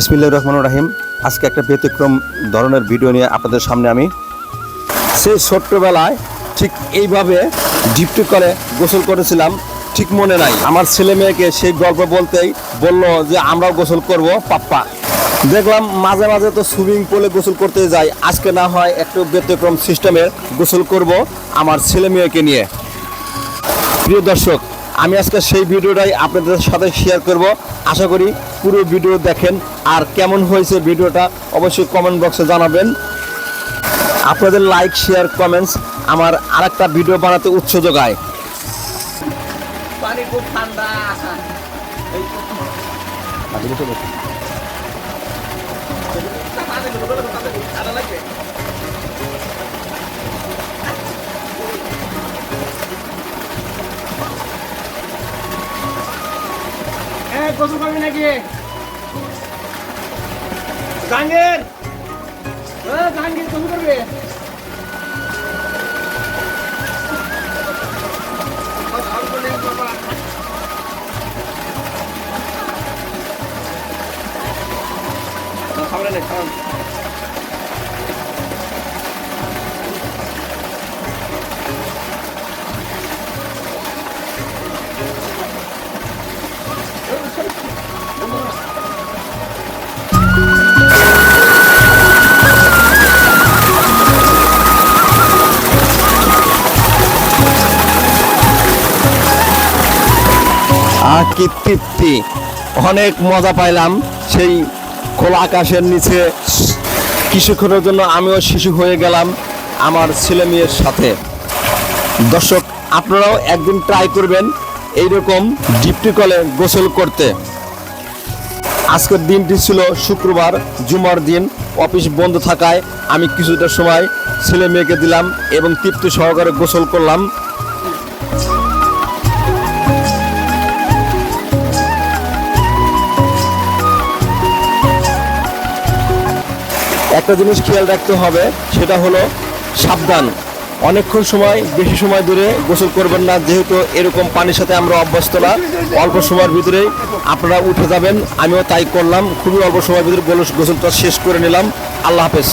বিসমিল্লাহ রহমান রাহিম। আজকে একটা ব্যতিক্রম ধরনের ভিডিও নিয়ে আপনাদের সামনে আমি। সেই ছোট্টবেলায় ঠিক এইভাবে ডিপটি করে গোসল করেছিলাম, ঠিক মনে নাই। আমার ছেলে মেয়েকে সেই গল্প বলতেই বলল যে, আমরাও গোসল করব, পাপ্পা। দেখলাম মাঝে মাঝে তো সুইমিং পুলে গোসল করতে যাই। আজকে না হয় একটু ব্যতিক্রম সিস্টেমের গোসল করব আমার ছেলে মেয়েকে নিয়ে। প্রিয় দর্শক আমি আজকে সেই ভিডিওটাই আপনাদের সাথে শেয়ার করব। আশা করি পুরো ভিডিও দেখেন আর কেমন হয়েছে ভিডিওটা অবশ্যই কমেন্ট বক্সে জানাবেন। আপনাদের লাইক শেয়ার কমেন্টস আমার আরেকটা ভিডিও বানাতে উৎস যোগায়। পানি খুব ঠান্ডা। ঠান্ডা। গোসল করবি নাকি? জাহাঙ্গীর! জাহাঙ্গীর গোসল করবে খাবার নেই সামনে তৃপ্তি। অনেক মজা পাইলাম সেই খোলা আকাশের নিচে। কিছুক্ষণের জন্য আমিও শিশু হয়ে গেলাম আমার ছেলে মেয়ের সাথে। দর্শক, আপনারাও একদিন ট্রাই করবেন এইরকম ডিপটি কলে গোসল করতে। আজকের দিনটি ছিল শুক্রবার, জুমার দিন। অফিস বন্ধ থাকায় আমি কিছুটা সময় ছেলে মেয়েকে দিলাম এবং তৃপ্তি সহকারে গোসল করলাম। একটা জিনিস খেয়াল রাখতে হবে, সেটা হলো সাবধান। অনেকক্ষণ সময়, বেশি সময় ধরে গোসল করবেন না, যেহেতু এরকম পানির সাথে আমরা অভ্যস্ত না, অল্প সময়ের ভিতরেই আপনারা উঠে যাবেন। আমিও তাই করলাম, খুবই অল্প সময়ের ভিতরে গোসলটা শেষ করে নিলাম। আল্লাহ হাফেজ।